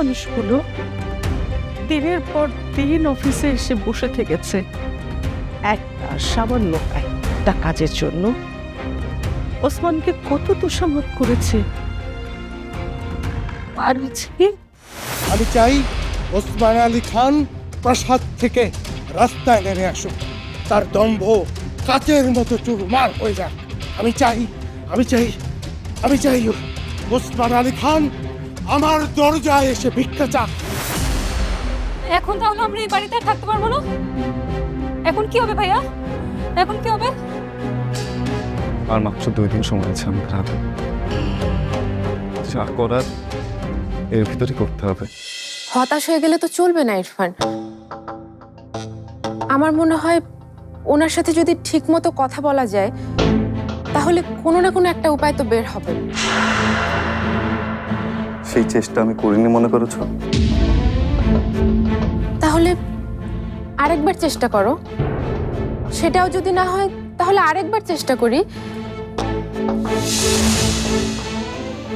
মানুষগুলো দিনের পর দিন অফিসে এসে বসে থেকেছে। একটা সামান্য একটা কাজের জন্য। ওসমানকে কত তোষামত করেছে। আমি চাই ওসমান আলী খান প্রাসাদ থেকে রাস্তায় নেমে আসুক। তার দম্ভ কাচের মতো চুরমার হয়ে যাক। আমি চাই আমি চাই আমি চাই ওসমান আলী খান আমার দরজায় এসে ভিক্ষা চাক। এখন তাহলে আমরা এই বাড়িতে থাকতে পারব না? এখন কি হবে ভাইয়া? এখন কি হবে? আর মাত্র দুই দিন সময় আছে আমাদের হাতে যা করার এর ভিতরে করতে হবে। হতাশ হয়ে গেলে তো চলবে না ইরফান। আমার মনে হয় ওনার সাথে যদি ঠিকমতো কথা বলা যায় তাহলে কোনো না কোনো একটা উপায় তো বের হবে। সেই চেষ্টা আমি করিনি মনে করেছ? তাহলে আরেকবার চেষ্টা করো। সেটাও যদি না হয় তাহলে আরেকবার চেষ্টা করি।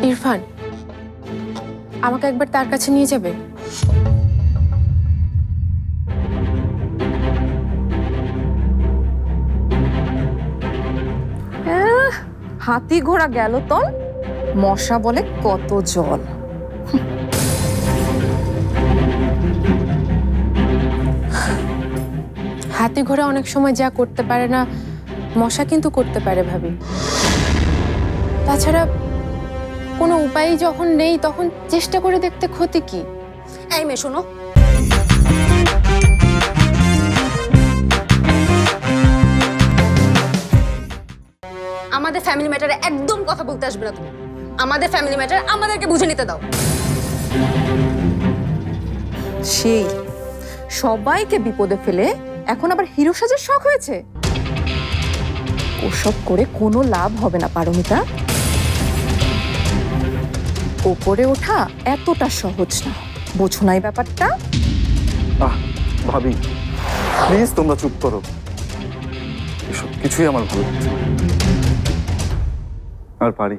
ইরফান আমাকে একবার তার কাছে নিয়ে যাবে? হাতি ঘোড়া গেল তল। মশা বলে কত জল। হাতি ঘোড়া অনেক সময় যা করতে পারে না মশা কিন্তু করতে পারে ভাবি। তাছাড়া কোনো উপায় যখন নেই তখন চেষ্টা করে দেখতে ক্ষতি কি? এই মেয়ে শোনো। আমাদের ফ্যামিলি ম্যাটারে একদম কথা বলতে আসবে না তুমি। আমাদের ফ্যামিলি ম্যাটার আমাদেরকে বুঝে নিতে দাও। সেই সবাইকে বিপদে ফেলে এখন আবার হিরো সাজার শখ হয়েছে? ওসব করে কোনো লাভ হবে না, পারমিতা। ওপরে ওঠা এতটা সহজ না। বোঝো না এই ব্যাপারটা। আহ, ভাবি, প্লিজ তোমরা চুপ করো। এসব কিছুই আমার ভালো আর পারি,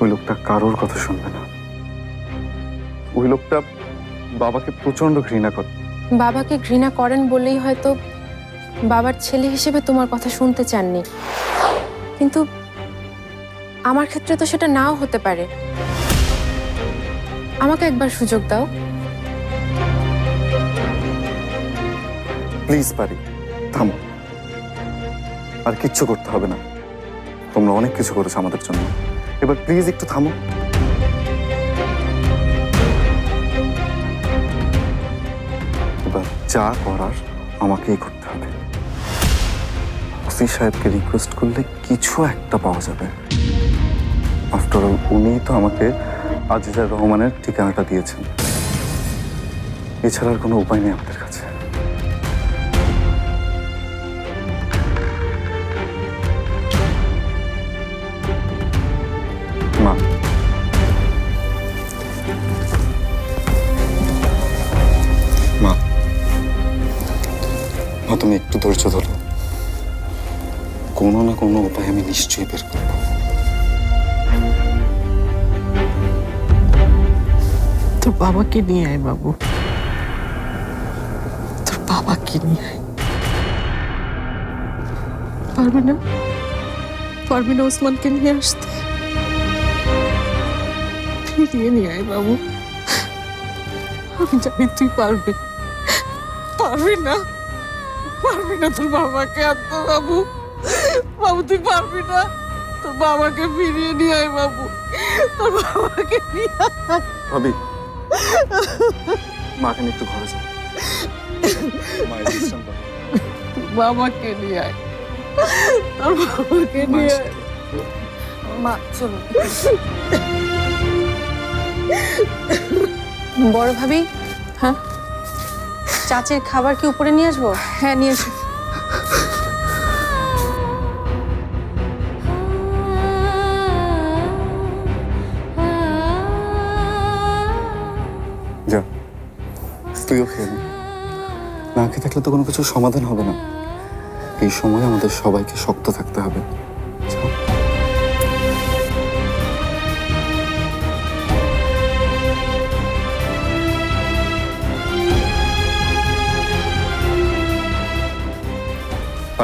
ওই লোকটা কারোর কথা শুনবে না। ওই লোকটা বাবাকে প্রচণ্ড ঘৃণা করে বাবাকে ঘৃণা করেন বলেই হয়তো বাবার ছেলে হিসেবে তোমার কথা শুনতে চাননি। কিন্তু আমার ক্ষেত্রে তো সেটা নাও হতে পারে। আমাকে একবার সুযোগ দাও। প্লিজ, পারি। থামো। আর কিচ্ছু করতে হবে না। তোমরা অনেক কিছু করেছ আমাদের জন্য। এবার প্লিজ একটু থামো। যা করার আমাকেই করতে হবে। ওসি সাহেবকে রিকোয়েস্ট করলে কিছু একটা পাওয়া যাবে। আফটার অল উনিই তো আমাকে আজিজার রহমানের ঠিকানাটা দিয়েছেন। এছাড়া আর কোনো উপায় নেই আমাদের তুমি একটু ধৈর্য ধরো। কোনো না কোনো উপায় আমি নিশ্চয়ই বের করব। তোর বাবাকে নিয়ে আয় বাবু। তোর বাবাকে নিয়ে আয়। পারবি না? পারবি না ওসমানকে নিয়ে আসতে? ফিরিয়ে নিয়ে আয় বাবু। আমি জানি তুই পারবি। পারবি না। পারবি না তোর বাবাকে আনতে বাবু। বাবু তুই পারবি না। তোর বাবাকে ফিরিয়ে নিয়ে আয় বাবু। তোর বাবাকে নিয়ে ভাবি মাকে নিয়ে একটু ঘরে যাও। বাবাকে নিয়ে আয়। তোর বাবাকে নিয়ে আয়। মা চলো। বড় ভাবি হ্যাঁ? চাচের খাবার কি উপরে নিয়ে আসব? হ্যাঁ নিয়ে আসব যা তুইও খেয়ে নে। না খেয়ে থাকলে তো কোনো কিছু সমাধান হবে না। এই সময় আমাদের সবাইকে শক্ত থাকতে হবে।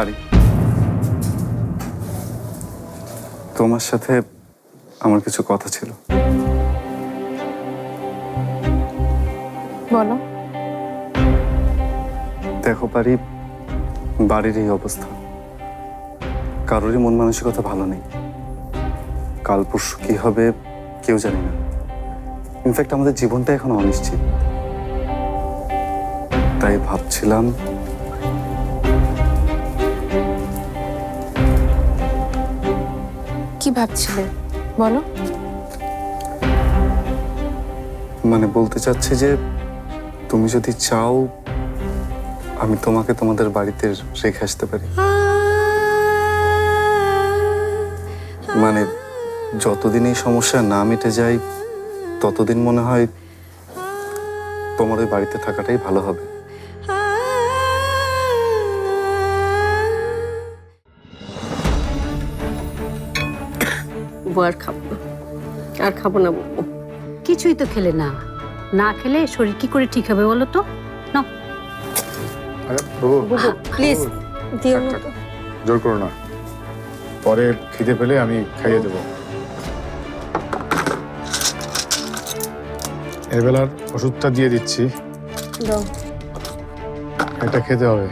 পারি। তোমার সাথে আমার কিছু কথা ছিল। বলো। দেখো পারি বাড়ির এই অবস্থা। কারোরই মন মানসিকতা ভালো নেই। কাল পরশু কি হবে কেউ জানে না। ইনফ্যাক্ট আমাদের জীবনটা এখন অনিশ্চিত। তাই ভাবছিলাম কি ভাবছিলে? বলো। মানে বলতে চাচ্ছি যে, তুমি যদি চাও, আমি তোমাকে তোমাদের বাড়িতে রেখে আসতে পারি। মানে যতদিন এই সমস্যা না মিটে যায়, ততদিন মনে হয় তোমার ওই বাড়িতে থাকাটাই ভালো হবে। বুবু আর খাব। না আর খাব না বুবু কিছুই তো খেলে না। না খেলে শরীর কি করে ঠিক হবে বলো তো? আরে প্লিজ দিও না তো। জোর করো না। পরে খিদে পেলে আমি খাইয়ে দেবো। এবেলার ওষুধটা দিয়ে দিচ্ছি। দাও। এটা খেতে হবে।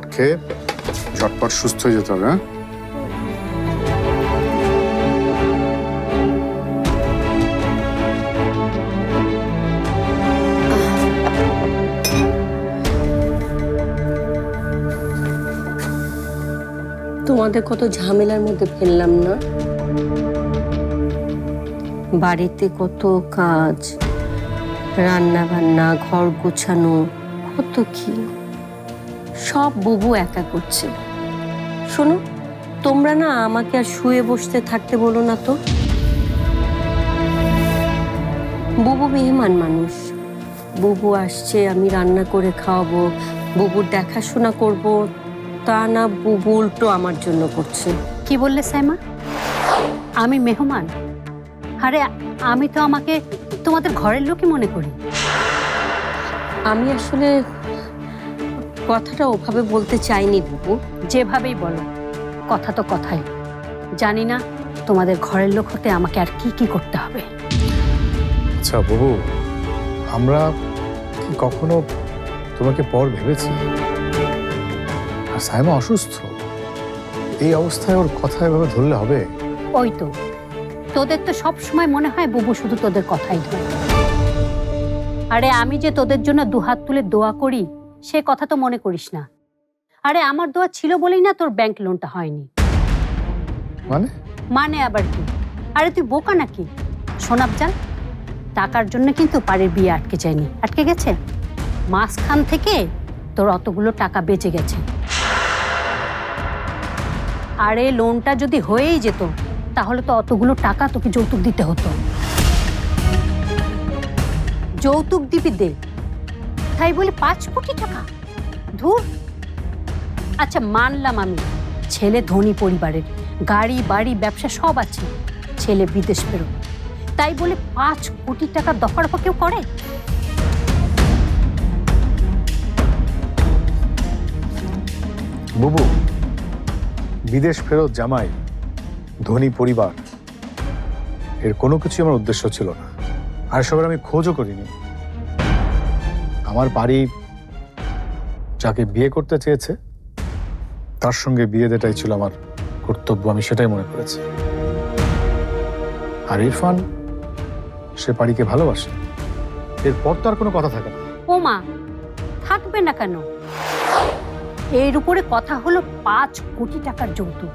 চটপট খেয়ে ঝটপট সুস্থ হয়ে যেতে হবে হ্যাঁ? তোমাদের কত ঝামেলার মধ্যে ফেললাম না? বাড়িতে কত কাজ রান্না বান্না ঘর গোছানো, কত কি? সব বুবু একা করছে শোনো তোমরা না আমাকে আর শুয়ে বসতে থাকতে বলো না তো। বুবু মেহমান মানুষ। বুবু আসছে আমি রান্না করে খাওয়াবো বুবুর দেখাশোনা করব তা না বুবু উল্টো আমার জন্য করছে। কি বললে সাইমা? আমি মেহমান? আরে আমি তো আমাকে তোমাদের ঘরের লোকই মনে করি। আমি আসলে কথাটা ওভাবে বলতে চাইনি বুবু। যেভাবেই বলো কথা তো কথাই। জানি না তোমাদের ঘরের লোক হতে আমাকে আর কি কি করতে হবে। আচ্ছা বাবু আমরা কি কখনো তোমাকে পর ভেবেছি? আর সাইমা অসুস্থ। এই অবস্থায় ওর কথা এভাবে ধরলে হবে? ওই তো। তোদের তো সব সময় মনে হয় বুবু শুধু তোদের কথাই ধরে। আরে আমি যে তোদের জন্য দুহাত তুলে দোয়া করি সে কথা তো মনে করিস না। আরে আমার দোয়া ছিল বলেই না তোর ব্যাংক লোনটা হয়নি। মানে? মানে আবার কি? আরে তুই বোকা নাকি? সোনাব জান টাকার জন্য কিন্তু পাড়ের বিয়ে আটকে যায়নি। আটকে গেছে? মাঝখান থেকে তোর অতগুলো টাকা বেঁচে গেছে। আরে লোনটা যদি হয়েই যেত তাহলে তো অতগুলো টাকা তোকে যৌতুক দিতে হতো। যৌতুক দিবি দে। তাই বলে পাঁচ কোটি টাকা। ধুর। আচ্ছা মানলাম আমি। ছেলে ধনী পরিবারের, গাড়ি, বাড়ি, ব্যবসা সব আছে। ছেলে বিদেশ বেরো তাই বলে পাঁচ কোটি টাকা দফা রফা কেউ করে? বুবু, বিদেশ ফেরত জামাই, ধনী পরিবার, এর কোনো কিছু আমার উদ্দেশ্য ছিল না। আর সবার আমি খোঁজও করিনি। আমার বাড়ি যাকে বিয়ে করতে চেয়েছে তার সঙ্গে বিয়ে দেটাই ছিল আমার কর্তব্য আমি সেটাই মনে করেছি। আর ইরফান সে বাড়িকে ভালোবাসে। এরপর তো আর কোনো কথা থাকে না। ও মা থাকবে না কেন? এর উপরে কথা হলো পাঁচ কোটি টাকার যৌতুক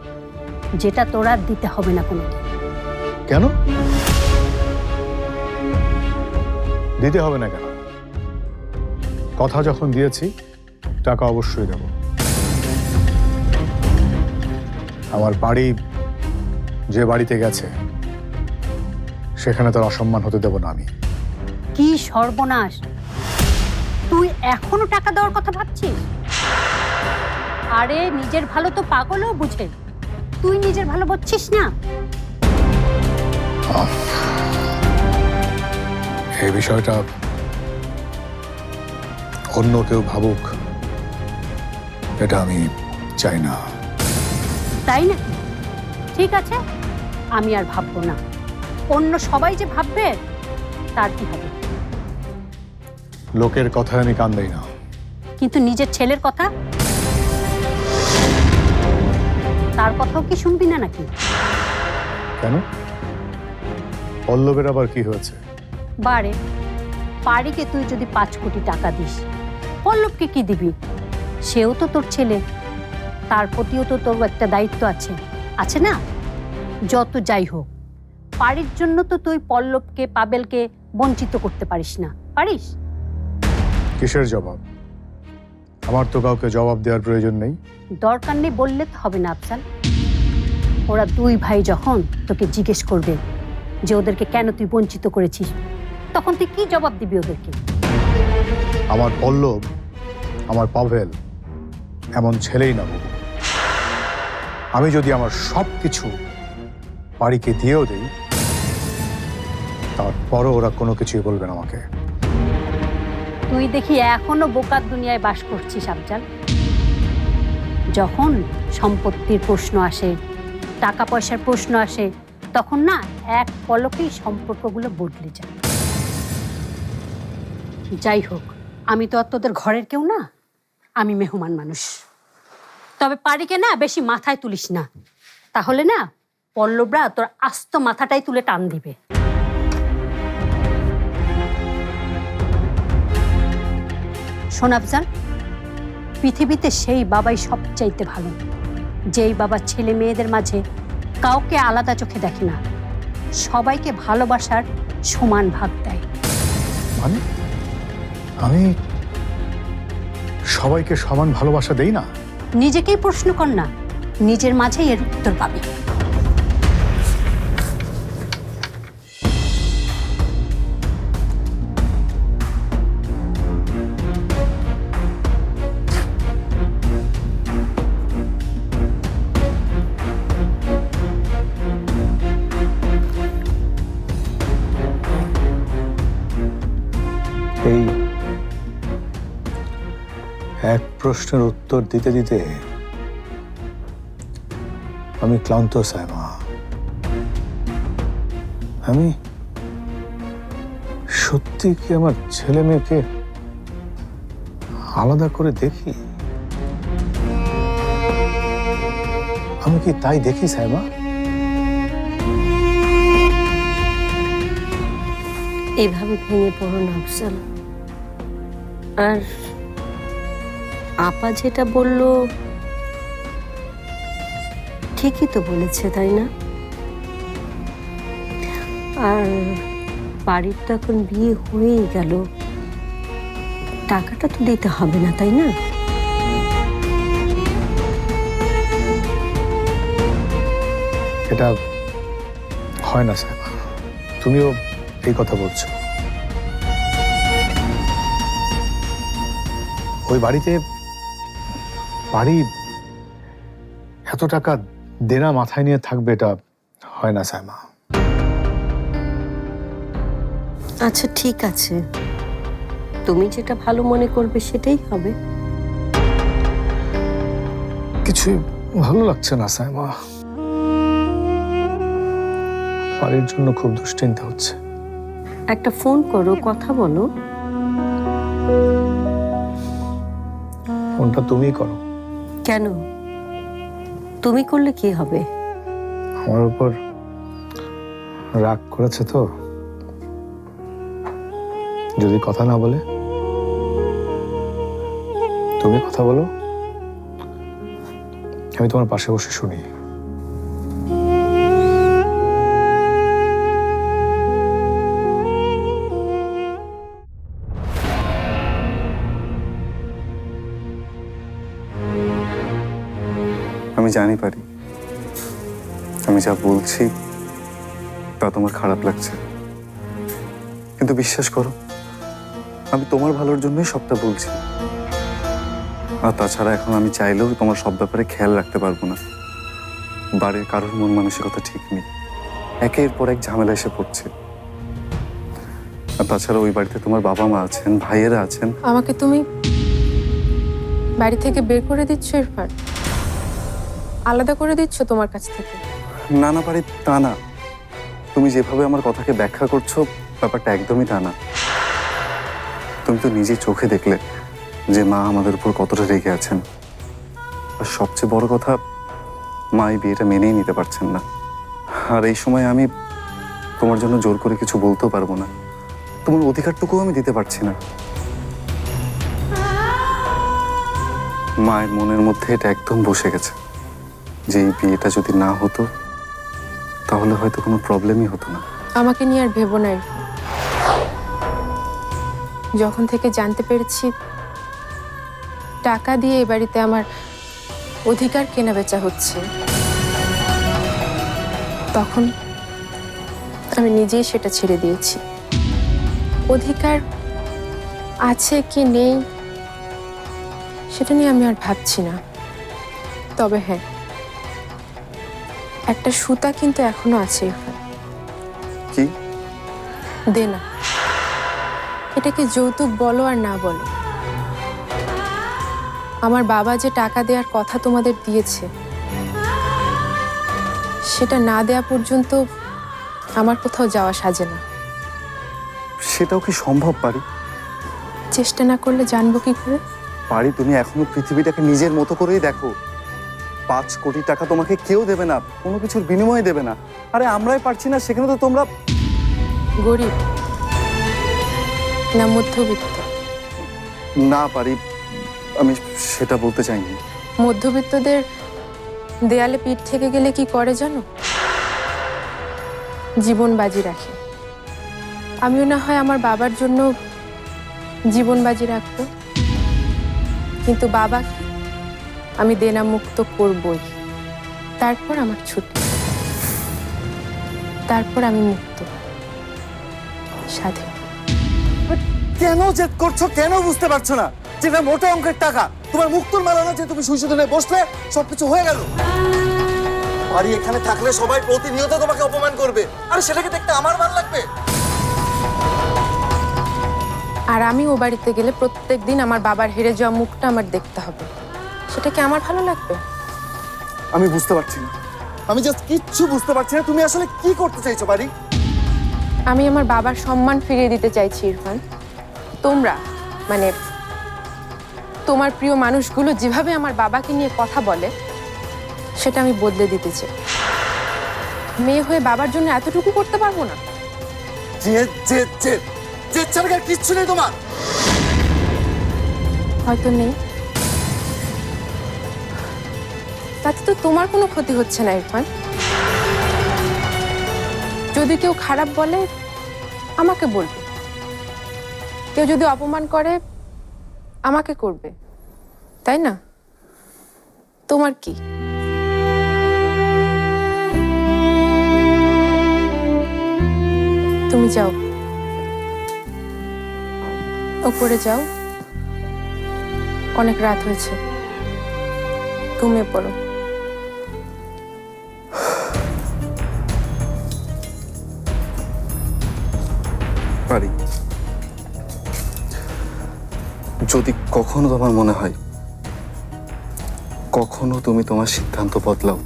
যেটা তোরা দিতে হবে না কোনো কেন? দিতে হবে না কেন? কথা যখন দিয়েছি টাকা অবশ্যই দেব। আমার বাড়ি যে বাড়িতে গেছে সেখানে তার অসম্মান হতে দেব না আমি। কি সর্বনাশ! তুই এখনও টাকা দেওয়ার কথা ভাবছিস? আরে নিজের ভালো তো পাগলও বুঝে। তুই নিজের ভালো বুঝছিস না? এই বিষয়টা অন্য কেউ ভাবুক এটা আমি চাই না। তাই না ঠিক আছে আমি আর ভাববো না। অন্য সবাই যে ভাববে তার কি হবে? লোকের কথায় আমি কান দেই না। কিন্তু নিজের ছেলের কথা? তার কথাও কি শুনবি না নাকি? কেন? পল্লবের আবার কি হয়েছে? বারে পারিকে তুই যদি পাঁচ কোটি টাকা দিস পল্লবকে কি দিবি? সেও তো তোর ছেলে। তার প্রতিও তো তোর একটা দায়িত্ব আছে। আছে না? যত যাই হোক পারির জন্য তো তুই পল্লবকে পাবেলকে বঞ্চিত করতে পারিস না। পারিস? কিসের জবাব? আমার তো কাউকে জবাব দেওয়ার প্রয়োজন নেই। দরকার নেই বললে তো হবে না আফসাল ওরা দুই ভাই যখন তোকে জিজ্ঞেস করবে যে ওদেরকে কেন তুই বঞ্চিত করেছিস তখন তুই কি জবাব দিবি ওদেরকে? আমার পল্লব, আমার পাভেল, এমন ছেলেই না আমি যদি আমার সব কিছু বাড়িকে দিয়েও দিই, তারপরও ওরা কোনো কিছুই বলবে না আমাকে। তুই দেখি এখনও বোকার দুনিয়ায় বাস করছিস, আফজাল? যখন সম্পত্তির প্রশ্ন আসে, টাকা পয়সার প্রশ্ন আসে, তখন না এক পলকেই সম্পর্কগুলো বদলে যায়। যাই হোক, আমি তো তোদের ঘরের কেউ না। আমি মেহমান মানুষ। তবে পারিকে না বেশি মাথায় তুলিস না। তাহলে না, পল্লবরা তোর আস্ত মাথাটাই তুলে টান দিবে। শোন আফজাল, পৃথিবীতে সেই বাবাই সবচাইতে ভালো। যেই বাবা ছেলে মেয়েদের মাঝে কাউকে আলাদা চোখে দেখে না, সবাইকে ভালোবাসার সমান ভাগ দেয়। মানে? আমি সবাইকে সমান ভালোবাসা দেই না? নিজেকেই প্রশ্ন কর না। নিজের মাঝেই এর উত্তর পাবে। প্রশ্নের উত্তর দিতে দিতে আমি ক্লান্ত সাইমা আমি সত্যি কি আমার ছেলে মেয়েকে আলাদা করে দেখি? আমি কি তাই দেখি সাইমা এভাবে ভেঙে পড়ো না আফজাল আর আপা যেটা বলল, ঠিকই তো বলেছে, তাই না? আর বাড়ির তো এখন বিয়ে হয়েই গেল। টাকাটা তো দিতে হবে না, তাই না? এটা হয় না, স্যার। তুমিও এই কথা বলছো। ওই বাড়িতে বাড়ি এত টাকা দেনা মাথায় নিয়ে থাকবে এটা হয় না সাইমা আচ্ছা ঠিক আছে। তুমি যেটা ভালো মনে করবে সেটাই হবে। কিছুই ভালো লাগছে না সাইমা বাড়ির জন্য খুব দুশ্চিন্তা হচ্ছে। একটা ফোন করো কথা বলো। ফোনটা তুমিই করো। কেন? তুমি করলে কি হবে? আমার উপর রাগ করেছে তো। যদি কথা না বলে, তুমি কথা বলো। আমি তোমার পাশে বসে শুনি। আমি জানি পারি। আমি যা বলছি, তা তোমার খারাপ লাগছে। কিন্তু বিশ্বাস করো, আমি তোমার ভালোর জন্যই সবটা বলছি। আর তাছাড়া এখন আমি চাইলেও তোমার সব ব্যাপারে খেয়াল রাখতে পারব না। বাড়ির কারোর মন মানসিকতা ঠিক নেই। একের পর এক ঝামেলা এসে পড়ছে। আর তাছাড়া ওই বাড়িতে তোমার বাবা মা আছেন, ভাইয়েরা আছেন। আমাকে তুমি বাড়ি থেকে বের করে দিচ্ছ ইরফান আলাদা করে দিচ্ছ তোমার কাছ থেকে? না না পারি, তা না। তুমি যেভাবে আমার কথাকে ব্যাখ্যা করছ, ব্যাপারটা একদমই তা না। তুমি তো নিজে চোখে দেখলে যে মা আমাদের উপর কতটা রেগে আছেন। আর সবচেয়ে বড় কথা, মা এই বিয়েটা মেনেই নিতে পারছেন না। আর এই সময় আমি তোমার জন্য জোর করে কিছু বলতেও পারব না। তোমার অধিকারটুকুও আমি দিতে পারছি না। মায়ের মনের মধ্যে এটা একদম বসে গেছে। যে এই বিয়েটা যদি না হতো, তাহলে হয়তো কোনো প্রবলেমই হতো না। আমাকে নিয়ে আর ভেবো না যখন থেকে জানতে পেরেছি, টাকা দিয়ে এ বাড়িতে আমার অধিকার কেনা বেচা হচ্ছে, তখন আমি নিজেই সেটা ছেড়ে দিয়েছি। অধিকার আছে কি নেই, সেটা নিয়ে আমি আর ভাবছি না। তবে হ্যাঁ একটা সুতা কিন্তু এখনও আছে ইরফান কি? দে না। এটাকে যৌতুক বলো আর না বলো। আমার বাবা যে টাকা দেওয়ার কথা তোমাদের দিয়েছে সেটা না দেওয়া পর্যন্ত আমার কোথাও যাওয়া সাজে না। সেটাও কি সম্ভব পারি? চেষ্টা না করলে জানব কি করে? পারি তুমি এখনও পৃথিবীটাকে নিজের মতো করেই দেখো। পাঁচ কোটি টাকা তোমাকে কেউ দেবে না কোনো কিছুর বিনিময়ে দেবে না। আরে আমরাই পারছি না সেখানে তো তোমরা গরিব না মধ্যবিত্ত? না পারি আমি সেটা বলতে চাইনি। মধ্যবিত্তদের দেয়ালে পিঠ থেকে গেলে কি করে জানো? জীবন বাজি রাখে। আমিও না হয় আমার বাবার জন্য জীবন বাজি রাখব। কিন্তু বাবাকে আমি দেনা মুক্ত করবই। তারপর আমার ছুটি। তারপর আমি মুক্ত। স্বাধীন। কেন জেদ করছ? কেন বুঝতে পারছ না? যেটা মোটা অঙ্কের টাকা। তোমার মুক্তর মালানো যে তুমি সুইসুদনে বসলে সবকিছু হয়ে গেল। বাড়ি এখানে থাকলে সবাই প্রতিনিয়ত তোমাকে অপমান করবে। আর সেটাকে দেখতে আমার ভালো লাগবে। আর আমি ও বাড়িতে গেলে প্রত্যেক দিন আমার বাবার হেরে যাওয়া মুখটা আমার দেখতে হবে। সেটা কি আমার ভালো লাগবে? আমি বুঝতে পারছি না। আমি জাস্ট কিচ্ছু বুঝতে পারছি না। তুমি আসলে কি করতে চাইছো বাড়ি? আমি আমার বাবার সম্মান ফিরিয়ে দিতে চাইছি ইরফান। তোমরা মানে তোমার প্রিয় মানুষগুলো যেভাবে আমার বাবাকে নিয়ে কথা বলে সেটা আমি বদলে দিতে চাই। মেয়ে হয়ে বাবার জন্য এতটুকু করতে পারব না? ছাড়া আর কিচ্ছু নেই তোমার। হয়তো নেই। তাতে তো তোমার কোনো ক্ষতি হচ্ছে না, ইরফান। যদি কেউ খারাপ বলে, আমাকে বলবে। কেউ যদি অপমান করে, আমাকে করবে। তাই না? তোমার কি? তুমি যাও। ওপরে যাও। অনেক রাত হয়েছে। ঘুমিয়ে পড়ো। যদি কখনো তোমার মনে হয় কখনো তুমি তোমার সিদ্ধান্ত বদলাও,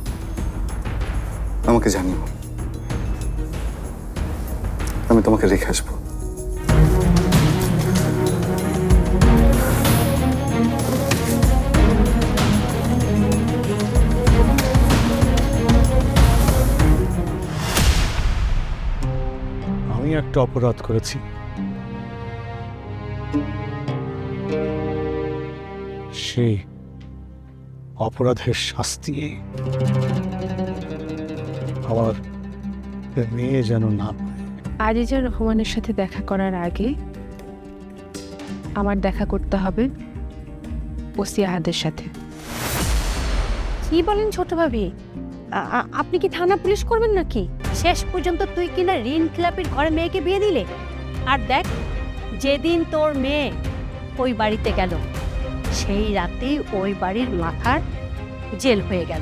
আমাকে জানিও। আমি তোমাকে রেখে আসব। আমি একটা অপরাধ করেছি। সেই অপরাধের শাস্তি। আমার মেয়ে যেন না পায়। আজিজা রহমানের সাথে দেখা করার আগে আমার দেখা করতে হবে ওসি আহাদের সাথে। কি বলেন ছোট ভাবি? আ- আ- আপনি কি থানা পুলিশ করবেন নাকি? শেষ পর্যন্ত তুই কিনা ঋণ খেলাপির ঘরে মেয়েকে বিয়ে দিলে? আর দেখ যেদিন তোর মেয়ে ওই বাড়িতে গেল। সেই রাতেই ওই বাড়ির মাথার জেল হয়ে গেল।